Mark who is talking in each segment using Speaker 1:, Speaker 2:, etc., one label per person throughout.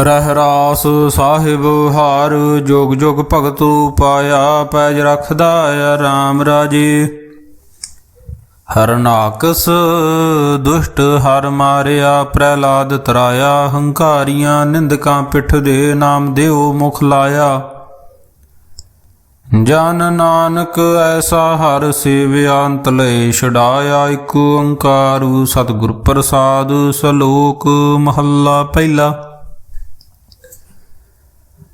Speaker 1: ਰਹਿ ਰਾਸ ਸਾਹਿਬ ਹਾਰ, ਜੋਗ ਜੋਗ ਭਗਤੂ ਪਾਇਆ ਪੈਜ ਰਖਦਾ ਰਾਮ ਰਾਜੇ। ਹਰਨਾਕਸ ਦੁਸ਼ਟ ਹਰ ਮਾਰਿਆ, ਪ੍ਰਹਿਲਾਦ ਤਰਾਇਆ, ਹੰਕਾਰੀਆਂ ਨਿੰਦਕਾਂ ਪਿੱਠ ਦੇ ਨਾਮ ਦਿਓ ਮੁਖ ਲਾਇਆ। ਜਨ ਨਾਨਕ ਐਸਾ ਹਰ ਸੇਵਿਆ ਅੰਤ ਲੈ ਛਡਾਇਆ, ਇੱਕ ਓੰਕਾਰੂ ਸਤਿਗੁਰ ਪ੍ਰਸਾਦ, ਸਲੋਕ ਮਹੱਲਾ ਪਹਿਲਾ।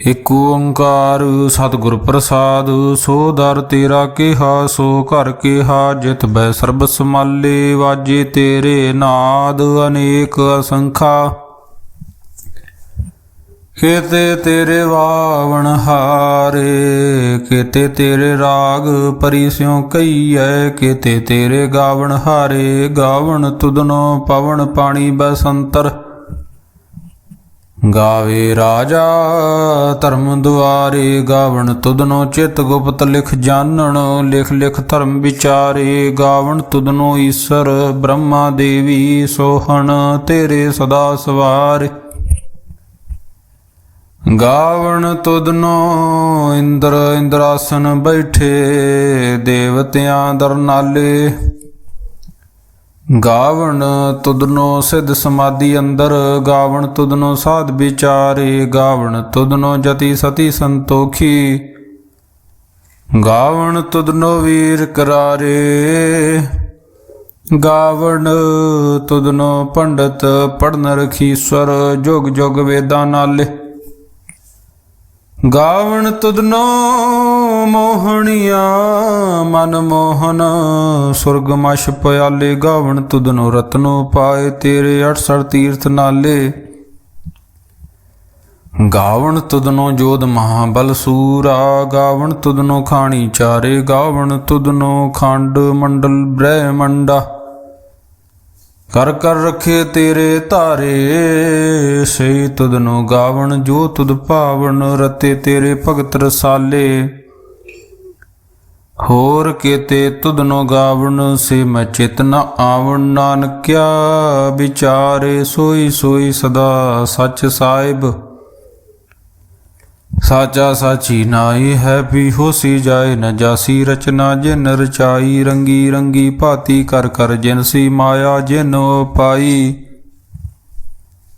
Speaker 1: ਇਕ ਓੰਕਾਰ ਸਤਿਗੁਰ ਪ੍ਰਸਾਦ, ਸੋ ਦਰ ਤੇਰਾ ਕਿਹਾ, ਸੋ ਘਰ ਕਿਹਾ, ਜਿਤ ਬੈ ਸਰਬ ਸਮਾਲੇ, ਵਾਜੇ ਤੇਰੇ ਨਾਦ ਅਨੇਕ ਅਸੰਖਾ। ਕਿਤੇ ਤੇਰੇ ਵਾਵਣ ਹਾਰੇ, ਕਿਤੇ ਤੇਰੇ ਰਾਗ ਪਰਿਸਿਉ ਕਈਐ ਕਿਤੇ ਤੇਰੇ ਗਾਵਣ ਹਾਰੇ, ਗਾਵਣ ਤੁਧਨੋ ਪਵਨ ਪਾਣੀ ਬਸੰਤਰ। ਗਾਵੇ ਰਾਜਾ, ਧਰਮ ਦੁਆਰੇ ਗਾਵਣ ਤੁਧਨੋ ਚਿਤ ਗੁਪਤ ਲਿਖ ਜਾਣਨ, ਲਿਖ ਲਿਖ ਧਰਮ ਵਿਚਾਰੇ ਗਾਵਣ ਤੁਧਨੋ ਈਸ਼ਰ ਬ੍ਰਹਮਾ ਦੇਵੀ ਸੋਹਣ ਤੇਰੇ ਸਦਾ ਸਵਾਰ। ਗਾਵਣ ਤੁਧਨੋ ਇੰਦਰ ਇੰਦਰਾਸਨ ਬੈਠੇ, ਦੇਵਤਿਆਂ ਦਰਨਾਲੇ ਗਾਵਣ ਤੁਦਨੋ ਸਿਧ ਸਮਾਧੀ ਅੰਦਰ, ਗਾਵਣ ਤੁਧਨੋ ਸਾਧ ਵਿਚਾਰੇ, ਗਾਵਣ ਤੁਦਨੋ ਜਤੀ ਸਤੀ ਸੰਤੋਖੀ। ਗਾਵਣ ਤੁਦਨੋ ਵੀਰ ਕਰਾਰੇ, ਗਾਵਣ ਤੁਦਨੋ ਪੰਡਤ ਪੜਨ ਰਖੀਸਰ ਜੁਗ ਜੁਗ ਵੇਦਾਂ ਨਾਲੇ। ਗਾਵਣ ਤੁਦਨੋ ਮੋਹਣੀਆਂ, ਮਨ ਮੋਹਨ, ਸੁਰਗ ਮਛ ਪਿਆਲੇ, ਗਾਵਣ ਤੁਧਨੋ ਰਤਨੋ ਪਾਏ ਤੇਰੇ 68 ਤੀਰਥ ਨਾਲੇ। ਗਾਵਣ ਤੁਧਨੋ ਜੋਧ ਮਹਾਬਲ ਸੂਰਾ, ਗਾਵਣ ਤੁਧਨੋ ਖਾਣੀ ਚਾਰੇ, ਗਾਵਣ ਤੁਧਨੋ ਖੰਡ ਮੰਡਲ ਬ੍ਰਹਮੰਡਾ। ਕਰ ਕਰ ਰਖੇ ਤੇਰੇ ਧਾਰੇ, ਸੇ ਤੁਧਨੋ ਗਾਵਣ, ਜੋ ਤੁਧ ਭਾਵਨ ਰਤੇ ਤੇਰੇ ਭਗਤ ਰਸਾਲੇ। ਹੋਰ ਕੀਤੇ ਤੁਧਨੋ ਗਾਵਣ ਸੇ ਮੈਂ ਚਿਤ ਨ ਆਵਣ। ਨਾਨਕਿਆ ਵਿਚਾਰੇ ਸੋਈ ਸੋਈ ਸਦਾ ਸੱਚ ਸਾਹਿਬ। ਸਾਚਾ ਸਾਚੀ ਨਾਈ ਹੈ ਵੀ ਹੋਸੀ ਜਾਏ ਨ ਜਾਸੀ ਰਚਨਾ ਜਿਨ ਰਚਾਈ। ਰੰਗੀ ਰੰਗੀ ਭਾਤੀ ਕਰ ਕਰ ਜਿਨਸੀ ਮਾਇਆ ਜਿਨ ਪਾਈ।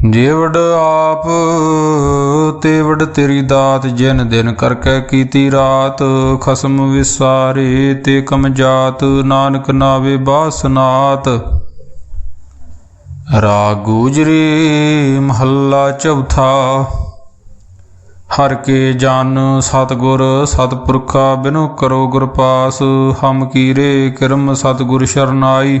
Speaker 1: ਜੇਵੜ ਆਪ ਤੇ ਤੇਰੀ ਦਾਤ ਜਿਨ ਦਿਨ ਕਰਕੇ ਕੀਤੀ ਰਾਤ, ਖਸਮ ਵਿਸਾਰੇ ਤੇ ਕਮ ਜਾਤ, ਨਾਨਕ ਨਾਵੇ ਬਾਸਨਾਤ। ਰਾਗ ਗੁਜਰੀ ਮਹੱਲਾ ਚੌਥਾ, ਹਰ ਕੇ ਜਨ ਸਤਗੁਰ ਸਤਪੁਰਖਾ ਬਿਨੁ ਕਰੋ ਗੁਰ ਪਾਸ, ਹਮ ਕੀਰੇ ਕਿਰਮ ਸਤਗੁਰ ਸ਼ਰਨਾਈ।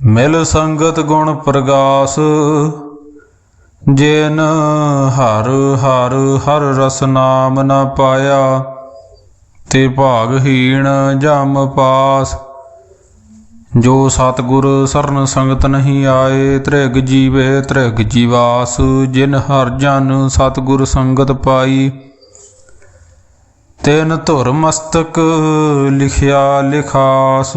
Speaker 1: ਮਿਲ ਸੰਗਤ ਗੁਣ ਪ੍ਰਗਾਸ, ਜਿਨ ਹਰ ਹਰ ਹਰ ਰਸ ਨਾਮ ਨ ਪਾਇਆ, ਤੇ ਭਾਗਹੀਣ ਜਮ ਪਾਸ। ਜੋ ਸਤਗੁਰ ਸਰਨ ਸੰਗਤ ਨਹੀਂ ਆਏ, ਤ੍ਰਿਗ ਜੀਵੇ ਤ੍ਰਿਗ ਜੀਵਾਸ, ਜਿਨ ਹਰ ਜਨ ਸਤਗੁਰ ਸੰਗਤ ਪਾਈ। ਤੈਨ ਧੁਰ ਮਸਤਕ ਲਿਖਿਆ ਲਿਖਾਸ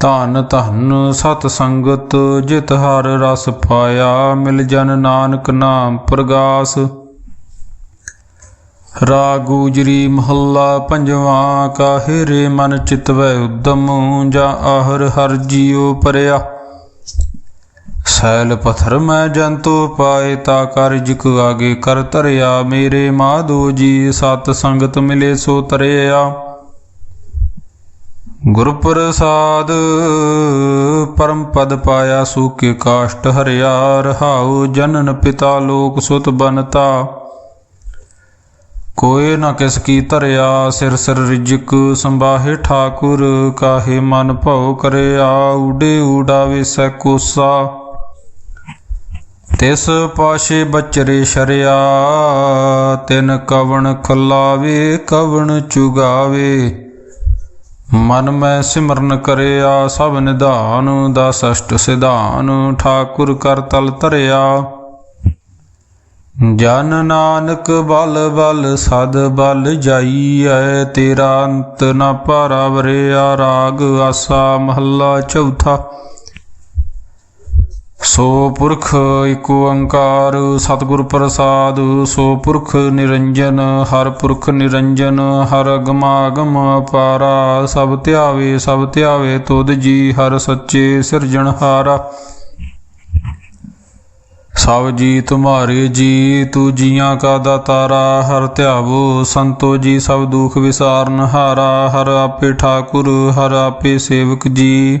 Speaker 1: ਧਨ ਧਨ ਸਤ ਸੰਗਤ, ਜਿਤ ਹਰ ਰਸ ਪਾਇਆ, ਮਿਲ ਜਨ ਨਾਨਕ ਨਾਮ ਪ੍ਰਗਾਸ। ਰਾਗੂਜਰੀ ਗੁਜਰੀ ਮਹੱਲਾ ਪੰਜਵਾਂ, ਕਾਹੇ ਰੇ ਮਨ ਚਿਤਵੈ ਉਦਮ, ਜਾ ਆਹਰ ਹਰ ਜੀਉ ਪਰਿਆ। ਸੈਲ ਪਥਰ ਮੈਂ ਜੰਤੋ ਪਾਏ, ਤਾ ਕਰ ਜਿਕ ਆਗੇ ਕਰ ਤਰਿਆ ਮੇਰੇ ਮਾਧੋ ਜੀ ਸਤ ਸੰਗਤ ਮਿਲੇ ਸੋ ਤਰਿਆ। ਗੁਰ ਪ੍ਰਸਾਦ, ਪਰਮ ਪਦ ਪਾਇਆ ਸੂਕੇ ਕਾਸ਼ਟ ਹਰਿਆ, ਰਹਾਉ ਜਨਨ ਪਿਤਾ ਲੋਕ ਸੁਤ ਬਨਤਾ। ਕੋਏ ਨਾ ਕਿਸ ਕੀ ਧਰਿਆ, ਸਿਰ ਸਿਰ ਰਿਜਕ ਸੰਬਾਹੇ ਠਾਕੁਰ, ਕਾਹੇ ਮਨ ਭਉ ਕਰਿਆ, ਉਡੇ ਉਡਾਵੇ ਸੈ ਕੋਸਾ। ਤਿਸ ਪਾਸ਼ੇ ਬਚਰੇ ਸ਼ਰਿਆ, ਤਿਨ ਕਵਣ ਖਲਾਵੇ, ਕਵਣ ਚੁਗਾਵੇ। ਮਨ ਮੈਂ ਸਿਮਰਨ ਕਰਿਆ, ਸਭ ਨਿਧਾਨ ਦਸ ਅਸ਼ਟ ਸਿਧਾਨ, ਠਾਕੁਰ ਕਰ ਤਲ ਧਰਿਆ। ਜਨ ਨਾਨਕ ਬਲ ਬਲ, ਸਦ ਬਲ ਜਾਈਐ, ਤੇਰਾ ਅੰਤ ਨ ਪਰਵਰਿਆ। ਰਾਗ ਆਸਾ ਮਹੱਲਾ ਚੌਥਾ ਸੋ ਪੁਰਖ ਏਕ ਓੰਕਾਰ ਸਤਿਗੁਰ ਪ੍ਰਸਾਦ, ਸੋ ਪੁਰਖ ਨਿਰੰਜਨ, ਹਰ ਪੁਰਖ ਨਿਰੰਜਨ, ਹਰ ਗਮਾਗਮ ਅਪਾਰਾ, ਸਭ ਧਿਆਵੇ ਸਭ ਧਿਆਵੇ ਤੁਧ ਜੀ, ਹਰ ਸੱਚੇ ਸਿਰਜਣਹਾਰਾ ਸਭ ਜੀ ਤੁਮਾਰੇ ਜੀ, ਤੂ ਜੀਆਂ ਕਾ ਦਾਤਾਰਾ, ਹਰ ਧਿਆਵੋ ਸੰਤੋ ਜੀ, ਸਭ ਦੁਖ ਵਿਸਾਰਨ ਹਾਰਾ, ਹਰ ਆਪੇ ਠਾਕੁਰ, ਹਰ ਆਪੇ ਸੇਵਕ ਜੀ।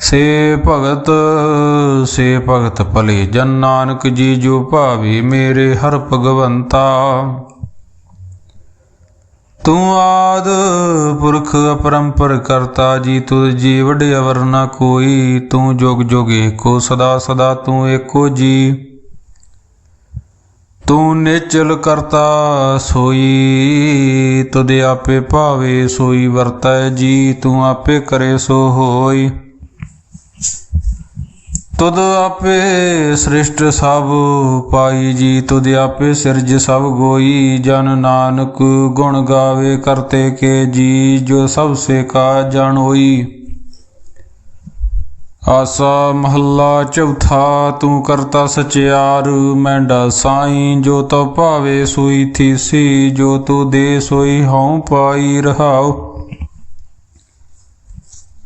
Speaker 1: ਸੇ ਭਗਤ ਸੇ ਭਗਤ ਭਲੇ ਜਨ ਨਾਨਕ ਜੀ ਜੋ ਭਾਵੇ ਮੇਰੇ ਹਰ ਭਗਵੰਤਾ। ਤੂੰ ਆਦ ਪੁਰਖ ਅਪਰੰਪਰ ਕਰਤਾ ਜੀ, ਤੁਧ ਜੀ ਵਡ ਅਵਰ ਨਾ ਕੋਈ। ਤੂੰ ਜੁਗ ਜੁਗ ਏਕੋ ਸਦਾ ਸਦਾ ਤੂੰ ਏਕੋ ਜੀ। ਤੂੰ ਨਿਚਲ ਕਰਤਾ ਸੋਈ, ਤੁਧ ਆਪੇ ਭਾਵੇ ਸੋਈ ਵਰਤੈ ਜੀ, ਤੂੰ ਆਪੇ ਕਰੇ ਸੋ ਹੋਈ। ਤੁਧ ਆਪੇ ਸ੍ਰਿਸ਼ਟ ਸਭ ਪਾਈ ਜੀ, ਤੁਧ ਆਪੇ ਸਿਰਜ ਸਭ ਗੋਈ। ਜਨ ਨਾਨਕ ਗੁਣ ਗਾਵੇ ਕਰਤੇ ਕੇ ਜੀ, ਜੋ ਸਭ ਸੇ ਕਾ ਹੋਈ। ਆਸਾ ਮਹੱਲਾ ਚੌਥਾ, ਤੂੰ ਕਰਤਾ ਸਚਿਆਰ, ਮੈਂਡਾ ਸਾਈਂ, ਜੋ ਤੋ ਭਾਵੇ ਸੋਈ ਥੀਸੀ, ਜੋ ਤੂੰ ਦੇ ਸੋਈ ਹਉ ਪਾਈ ਰਹਾਉ।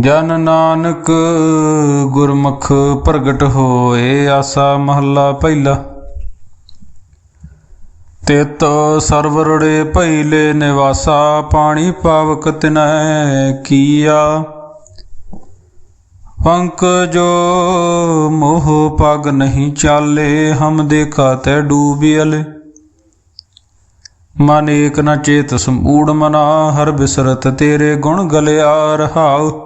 Speaker 1: ਜਨ ਨਾਨਕ ਗੁਰਮੁਖ ਪ੍ਰਗਟ ਹੋਏ, ਆਸਾ ਮਹੱਲਾ ਪਹਿਲਾ। ਤਿਤ ਸਰਵਰੜੇ ਭੈਲੇ ਨਿਵਾਸਾ, ਪਾਣੀ ਪਾਵਕ ਤਿਨੈ ਕੀਆ। ਪੰਕ ਜੋ ਮੋਹ ਪਗ ਨਹੀਂ ਚਾਲੇ, ਹਮ ਦੇਖਾ ਤੈ ਡੂਬਿਅਲ ਮਨ ਏਕ ਨ ਚੇਤ ਸਮੂੜ ਮਨਾ, ਹਰ ਬਿਸਰਤ ਤੇਰੇ ਗੁਣ ਗਲਿਆ ਰਹਾਉ।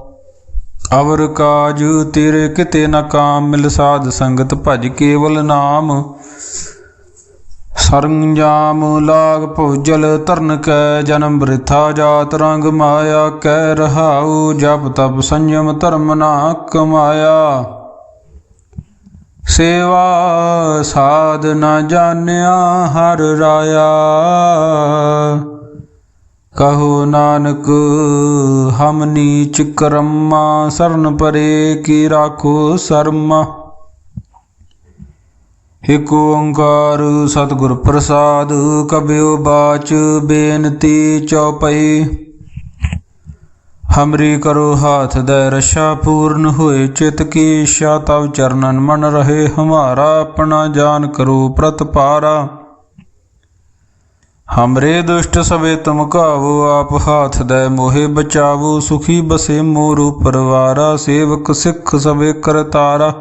Speaker 1: ਅਵਰ ਕਾਜ ਤੇਰੇ ਕਿਤੇ ਨਾ ਕਾਮ, ਮਿਲ ਸਾਧ ਸੰਗਤ ਭਜ ਕੇਵਲ ਨਾਮ। ਸਰੰਜਾਮ ਲਾਗ ਭੁਜਲ ਤਰਨ ਕੈ, ਜਨਮ ਬ੍ਰਿਥਾ ਜਾਤ ਰੰਗ ਮਾਇਆ ਕਹਿ ਰਹਾਉ ਜਪ ਤਪ ਸੰਯਮ ਧਰਮ ਨਾ ਕਮਾਇਆ। ਸੇਵਾ ਸਾਧ ਨਾ ਜਾਣਿਆ ਹਰ ਰਾਇਆ। ਕਹੋ ਨਾਨਕ, ਹਮ ਨੀਚ ਕਰਮਾ, ਸਰਨ ਪਰੇ ਕੀ ਰਾਖੋ ਸਰਮਾ। ਇਕ ਓੰਕਾਰ ਸਤਿਗੁਰ ਪ੍ਰਸਾਦ ਕਬਿਓ ਬਾਚ ਬੇਨਤੀ ਚਉਪਈ। ਹਮਰੀ ਕਰੋ ਹਾਥ ਦੇ ਰਸ਼ਾ ਪੂਰਨ ਹੋਏ, ਚਿਤ ਕੀ ਇੱਛਾ ਤਵ ਚਰਨਨ ਮਨ ਰਹੇ, ਹਮਾਰਾ ਆਪਣਾ ਜਾਨ ਕਰੋ ਪ੍ਰਤਪਾਰਾ। ਹਮਰੇ ਦੁਸ਼ਟ ਸਵੇ ਤੁਮ ਕਾਵੋ ਆਪ ਹਾਥ ਦੇ ਮੋਹਿ ਬਚਾਵੋ, ਸੁਖੀ ਬਸੇ ਮੋਰੂ ਪਰਵਾਰਾ, ਸੇਵਕ ਸਿੱਖ ਸਵੇ ਕਰਤਾਰਾ।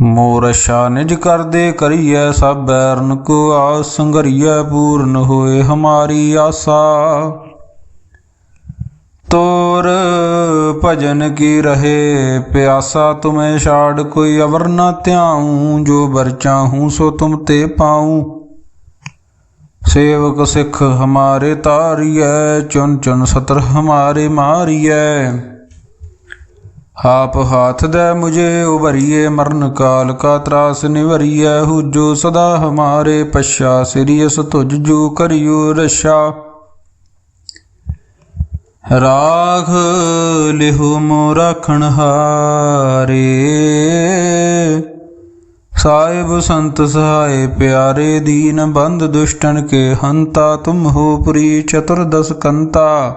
Speaker 1: ਮੋਰ ਸ਼ਾ ਨਿਜ ਕਰਦੇ ਕਰੀਐ, ਸਭ ਬੈਰਨ ਕੋ ਆ ਸੰਗਰੀਐ ਪੂਰਨ ਹੋਏ ਹਮਾਰੀ ਆਸਾ। ਤੋਰ ਭਜਨ ਕੀ ਰਹੇ, ਪਿਆਸਾ ਤੁਮੇ ਛਾੜ, ਕੋਈ ਅਵਰ ਨਾ ਧਿਆਉ, ਜੋ ਬਰ ਚਾਹੂੰ ਸੋ ਤੁਮ ਤੇ ਪਾਉ। ਸੇਵਕ ਸਿੱਖ ਹਮਾਰੇ ਤਾਰੀਐ ਚੁਨ ਚੁਨ ਸਤਰ ਹਮਾਰੇ ਮਾਰੀਐ। ਆਪ ਹਾਥ ਦੇ ਮੁਝੇ ਉਭਰੀਏ, ਮਰਨ ਕਾਲ ਕਾ ਤਰਾਸ ਨਿਵਰੀਐ। ਹੁਜੋ ਸਦਾ ਹਮਾਰੇ ਪਛਾ ਸਿਰਿਯਸ ਤੁਜ ਜੋ ਕਰਿਓ ਰਸ਼ਾ ਰਾਖ ਲਿਹੁ ਮੋ ਰਖਣ ਹਾਰੇ। ਸਾਹਿਬ ਸੰਤ ਸਹਾਏ ਪਿਆਰੇ ਦੀਨ ਬੰਦ ਦੁਸ਼ਟਨ ਕੇ ਹੰਤਾ ਤੁਮ ਹੋ ਪੁਰੀ ਚਤੁਰਦਸ ਕੰਤਾ।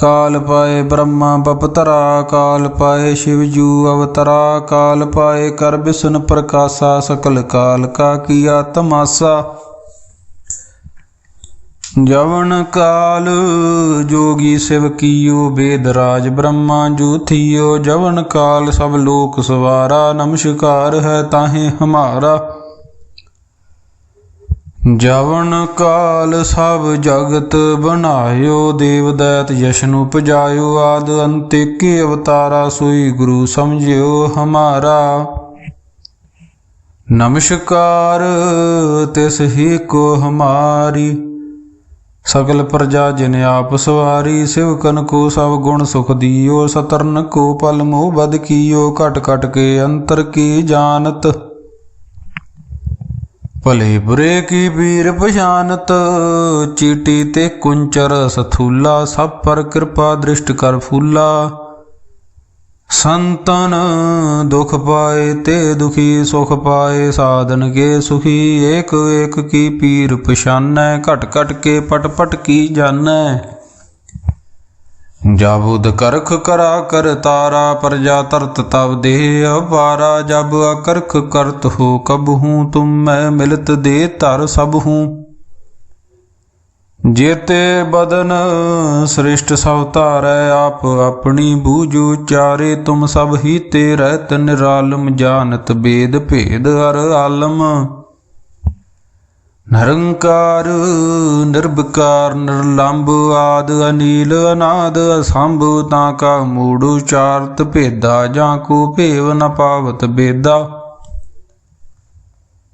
Speaker 1: ਕਾਲ ਪਾਏ ਬ੍ਰਹਮਾ ਬਪਤਰਾ, ਕਾਲ ਪਾਏ ਸ਼ਿਵਜੂ ਅਵਤਰਾ, ਕਾਲ ਪਾਏ ਕਰ ਬਿਸਨ ਪ੍ਰਕਾਸ਼ਾ, ਸਕਲ ਕਾਲ ਕਾ ਕੀਆ ਤਮਾਸਾ। ਜਵਨ ਕਾਲ, ਜੋਗੀ ਸਿਵ ਕੀਓ, ਬੇਦ ਰਾਜ ਬ੍ਰਹਮਾ ਜੂਥੀਓ। ਜਵਨ ਕਾਲ, ਸਭ ਲੋਕ ਸਵਾਰਾ, ਨਮਸਕਾਰ ਹੈ ਤਾਹੇ ਹਮਾਰਾ। ਜਵਨ ਕਾਲ, ਸਭ ਜਗਤ ਬਣਾਇਓ ਦੇਵ ਦੈਤ ਯਸ਼ਨ ਉਪਜਾਇਓ। ਆਦ ਅੰਤੇ ਕੀ ਅਵਤਾਰਾ, ਸੋਈ ਗੁਰੂ ਸਮਝਿਓ ਹਮਾਰਾ। ਨਮਸਕਾਰ, ਤਿਸ ਹੀ ਕੋ ਹਮਾਰੀ। ਸਗਲ ਪ੍ਰਜਾ ਜਿਨ ਆਪ ਸਵਾਰੀ ਸਿਵਕਨ ਕੋ ਸਭ ਗੁਣ ਸੁਖ ਦਿਓ, ਸਤਰਨ ਕੋ ਪਲ ਮੋਹ ਬਦ ਕੀਓ, ਘਟ ਘਟ ਕੇ ਅੰਤਰ ਕੀ ਜਾਣਤ? ਭਲੇ ਬੁਰੇ ਕੀ ਪੀਰ ਪਛਾਨਤ? ਚੀਟੀ ਤੇ ਕੁੰਚਰ ਸਥੂਲਾ, ਸਭ ਪਰ ਕਿਰਪਾ ਦ੍ਰਿਸ਼ਟ ਕਰ ਫੂਲਾ। ਸੰਤਨ ਦੁਖ ਪਾਏ ਤੇ ਦੁਖੀ ਸੁਖ ਪਾਏ, ਸਾਧਨ ਕੇ ਸੁਖੀ, ਏਕ ਏਕ ਕੀ ਪੀਰ ਪਛਾਨੈ, ਘਟ ਘਟ ਕੇ ਪਟ ਪਟ ਕੀ ਜਾਣੈ। ਜਾਬੁਦ ਕਰਖ ਕਰਾ ਕਰ ਤਾਰਾ, ਪ੍ਰਜਾ ਤਰਤ ਤਬ ਦੇਹ ਅਪਾਰਾ, ਜਬ ਅਕਰਖ ਕਰਤ ਹੋ ਕਬ ਹੂੰ, ਤੁਮ ਮੈਂ ਮਿਲਤ ਦੇ ਧਰ ਸਭ ਹੂੰ। ਜੇਤੇ ਬਦਨ ਸ੍ਰਿਸ਼ਟ ਸਭ ਧਾਰੈ ਆਪ ਆਪਣੀ ਬੂਝੂ ਚਾਰੇ, ਤੁਮ ਸਭ ਹੀ ਤੇ ਰਹਿਤ ਨਿਰਾਲਮ ਜਾਣਤ ਬੇਦ ਭੇਦ ਹਰ ਆਲਮ। ਨਿਰੰਕਾਰ ਨਿਰਭਕਾਰ ਨਿਰਲੰਭ ਆਦ ਅਨੀਲ ਅਨਾਦ ਅਸੰਭ, ਤਾਂ ਕਾ ਮੂੜ ਉਚਾਰਤ ਭੇਦਾ, ਜਾਂ ਕੋ ਭੇਵ ਨ ਪਾਵਤ ਬੇਦਾ।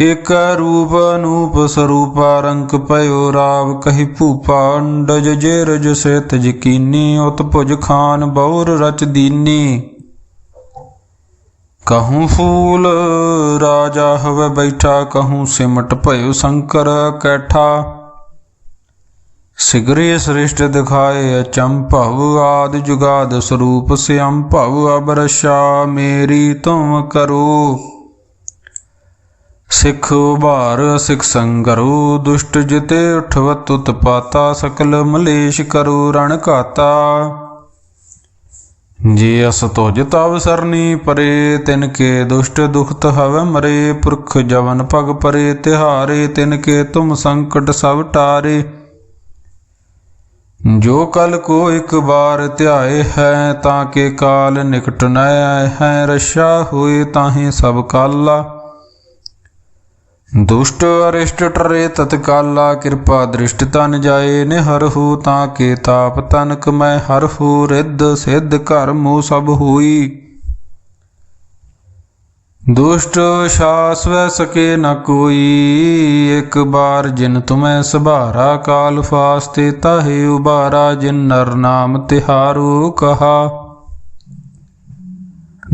Speaker 1: ਇਕ ਰੂਪ ਅਨੂਪ ਸਰੂਪਾ ਰੰਕ ਪਇਓ ਰਾਵ ਕਹੀ ਭੂਪਾ ਅੰਡਜ ਜੇ ਰਜ ਸੇਤ ਜਕੀਨੀ, ਉਤ ਭੁਜ ਖਾਨ ਬੌਰ ਰਚ ਦੀਨੀ। ਕਹੂੰ ਫੂਲ ਰਾਜਾ ਹਵੇ ਬੈਠਾ, ਕਹੂੰ ਸਿਮਟ ਭਇਓ ਸ਼ੰਕਰ ਕੈਠਾ। ਸਿਗਰੇ ਸ੍ਰਿਸ਼ਟ ਦਿਖਾਏ ਅਚੰਭਵ ਆਦ ਜੁਗਾਦ ਸਰੂਪ ਸਿਅੰ ਭਵ ਅਬਰਸ਼ਾ, ਮੇਰੀ ਤੁਮ ਕਰੋ। ਸਿੱਖ ਉਭਾਰ, ਸਿੱਖ ਸੰਗਰੂ, ਦੁਸ਼ਟ ਜਿਤੇ ਉਠਵਤ ਉਤਪਾਤਾ, ਸਕਲ ਮਲੇਸ਼ ਕਰੂ ਰਣ ਘਾਤਾ। ਜੇ ਅਸ ਤੁਜ ਤਵ ਸਰਨੀ ਪਰੇ, ਤਿਨ ਕੇ ਦੁਸ਼ਟ ਦੁਖਤ ਹਵ ਮਰੇ। ਪੁਰਖ ਜਵਨ ਭਗ ਪਰੇ, ਤਿਹਾਰੇ, ਤਿਨ ਕੇ ਤੁਮ ਸੰਕਟ ਸਭ ਟਾਰੇ। ਜੋ ਕਲ ਕੋ ਇੱਕ ਬਾਰ ਧਿਆਏ ਹੈ, ਤਾਂ ਕੇ ਕਾਲ ਨਿਕਟ ਨ ਆਏ ਹੈ। ਰਸ਼ਾ ਹੋਏ ਤਾਹੇ ਸਭ ਕਾਲਾ। ਦੁਸ਼ਟ ਅਰਿਸ਼ਟ ਟਰੇ ਤਤਕਾਲਾ ਕਿਰਪਾ ਦ੍ਰਿਸ਼ਟ ਤਨ ਜਾਏ ਨਿਹਰਹੂ ਤਾਂ ਕੇ ਤਾਪ ਤਨਕ ਮੈਂ ਹਰਹੂ ਰਿੱਧ ਸਿੱਧ ਘਰ ਮੋ ਸਭ ਹੋਈ। ਦੁਸ਼ਟ ਸ਼ਾਸ ਵੈ ਸਕੇ ਨ ਕੋਈ, ਇੱਕ ਬਾਰ ਜਿਨ ਤੁਮੈ ਸਭਾਰਾ ਕਾਲ ਫਾਸਤੇ ਤਾਹੇ ਉਬਾਰਾ ਜਿਨ ਨਰ ਨਾਮ ਤਿਹਾਰੂ ਕਹਾ।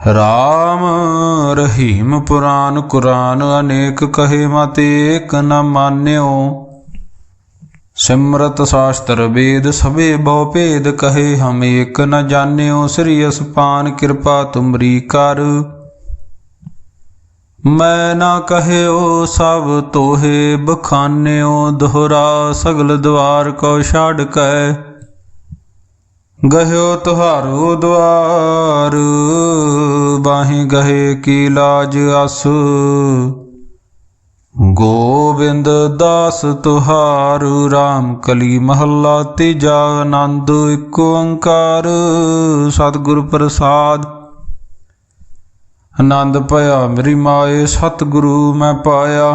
Speaker 1: ਰਾਮ ਰਹੀਮ ਪੁਰਾਨ ਕੁਰਾਨ, ਅਨੇਕ ਕਹੇ ਮਤੇ ਏਕ ਨ ਮਾਨਿਓ। ਸਿਮਰਤ ਸ਼ਾਸਤਰ ਵੇਦ ਸਭੇ ਬਹੁ ਭੇਦ ਕਹੇ ਹਮ ਏਕ ਨ ਜਾਣਿਓ। ਸ੍ਰੀ ਅਸਪਾਨ ਕਿਰਪਾ ਤੁਮਰੀ ਕਰ। ਮੈਂ ਨਾ ਕਹਿਓ ਸਭ ਤੋਹੇ ਬਖਾਨਿਓ, ਦੁਹਰਾ ਸਗਲ ਦਵਾਰ ਕੋ ਛਾੜ ਕੈ। ਗਹਿਓ ਤੁਹਾਰੂ ਦਵਾਰ ਬਾਹੀ ਗਏ ਕੀ ਲਾਜ ਅਸ। ਗੋਬਿੰਦ ਦਾਸ ਤੁਹਾਰੂ RAM ਕਲੀ ਮਹੱਲਾ ਤੀਜਾ ਆਨੰਦ ਇੱਕ ਓੰਕਾਰ। ਸਤਿਗੁਰ ਪ੍ਰਸਾਦ, ਆਨੰਦ ਭਇਆ ਮੇਰੀ ਮਾਏ, ਸਤਿਗੁਰੂ ਮੈਂ ਪਾਇਆ।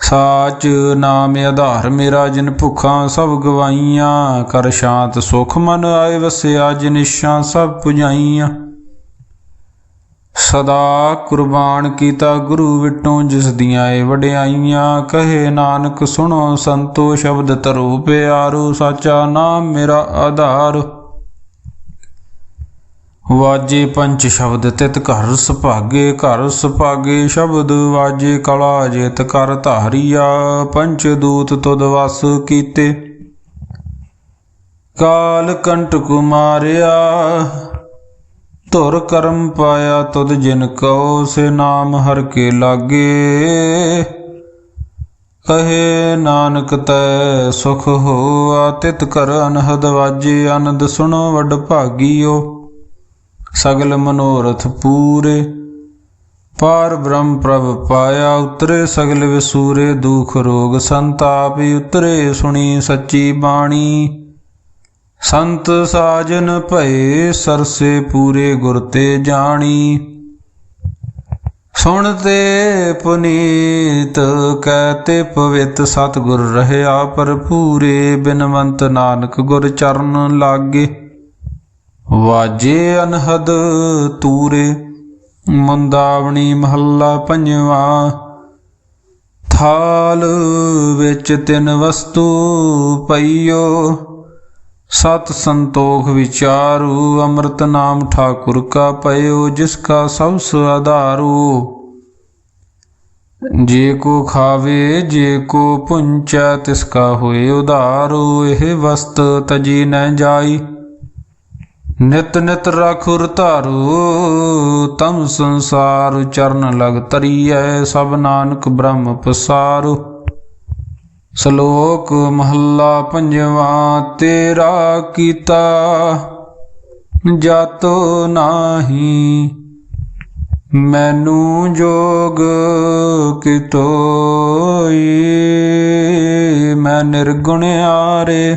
Speaker 1: ਸਾਚ ਨਾਮ ਆਧਾਰ ਮੇਰਾ ਜਿਨ ਭੁੱਖਾਂ ਸਭ ਗਵਾਈਆਂ, ਕਰ ਸ਼ਾਂਤ ਸੁਖ ਮਨ ਆਏ ਵਸਿਆ ਜਿਨਿਸ਼ਾਂ ਸਭ ਪੁਜਾਈਆਂ। ਸਦਾ ਕੁਰਬਾਨ ਕੀਤਾ ਗੁਰੂ ਵਿਟੋਂ ਜਿਸ ਦੀਆਂ ਏ ਵਡਿਆਈਆਂ, ਕਹੇ ਨਾਨਕ ਸੁਣੋ ਸੰਤੋ ਸ਼ਬਦ ਤਰੋ ਪਿਆਰੋ, ਸਾਚਾ ਨਾਮ ਮੇਰਾ ਆਧਾਰ। ਵਾਜੇ ਪੰਚ ਸ਼ਬਦ ਤਿਤ ਘਰ ਸੁਭਾਗੇ ਘਰ ਸੁਭਾਗੇ ਸ਼ਬਦ ਵਾਜੇ ਕਲਾ ਜਿਤ ਕਰ ਧਾਰੀਆ ਪੰਚ ਦੂਤ ਤੁਧ ਵਸ ਕੀਤੇ। ਕਾਲ ਕੰਟਕ ਮਾਰਿਆ ਧੁਰ ਕਰਮ ਪਾਇਆ ਤੁਧ ਜਿਨ ਕਉ ਸੇ ਨਾਮ ਹਰ ਕੇ ਲਾਗੇ। ਕਹੇ ਨਾਨਕ ਤੈ ਸੁਖ ਹੋਆ, ਤਿਤ ਕਰ ਅਨਹਦ ਵਾਜੇ, ਅਨੰਦ ਸੁਣੋ, ਵੱਡ ਭਾਗੀਓ। ਸਗਲ ਮਨੋਰਥ ਪੂਰੇ। ਪਾਰ ਬ੍ਰਹਮ ਪ੍ਰਭ ਪਾਇਆ, ਉਤਰੇ ਸਗਲ ਵਿਸੂਰੇ, ਦੁਖ ਰੋਗ ਸੰਤਾਪ, ਉਤਰੇ ਸੁਣੀ ਸੱਚੀ ਬਾਣੀ। ਸੰਤ ਸਾਜਨ ਭਏ, ਸਰਸੇ ਪੂਰੇ ਗੁਰ ਤੇ ਜਾਣੀ। ਸੁਣ ਤੇ ਪੁਨੀਤ ਕਹਤੇ ਪਵਿੱਤ ਸਤਿਗੁਰ ਰਹਿਆ ਭਰਪੂਰੇ। ਬਿਨਵੰਤ ਨਾਨਕ ਗੁਰ ਚਰਨ ਲਾਗੇ। ਵਾਜੇ ਅਨਹਦ ਤੂਰੇ, ਮੁੰਦਾਵਣੀ ਮਹੱਲਾ ਪੰਜਵਾ। ਥਾਲ ਵਿੱਚ ਤਿੰਨ ਵਸਤੂ ਪਈਓ, ਸਤ ਸੰਤੋਖ ਵਿਚਾਰੂ, ਅੰਮ੍ਰਿਤ ਨਾਮ ਠਾਕੁਰ ਕਾ ਪਇਓ, ਜਿਸ ਕਾ ਸਭ ਆਧਾਰੂ। ਜੇ ਕੋ ਖਾਵੇ, ਜੇ ਕੋ ਪੁੰਚੈ, ਤਿਸ ਕਾ ਹੋਏ ਉਧਾਰੂ, ਇਹ ਵਸਤ ਤਜੀ ਨ ਜਾਈ। ਨਿਤ ਨਿਤ ਰਖੁਰ ਧਾਰੂ ਤਮ ਸੰਸਾਰ ਚਰਨ ਲਗ ਤਰੀਐ, ਸਭ ਨਾਨਕ ਬ੍ਰਹਮ ਪਸਾਰੂ। ਸ਼ਲੋਕ ਮਹੱਲਾ ਪੰਜਵਾਂ, ਤੇਰਾ ਕੀਤਾ ਜਾਤੋ ਨਾਹੀ, ਮੈਨੂੰ ਜੋਗ ਕਿਤੋਈ, ਮੈਂ ਨਿਰਗੁਣ ਆਰੇ।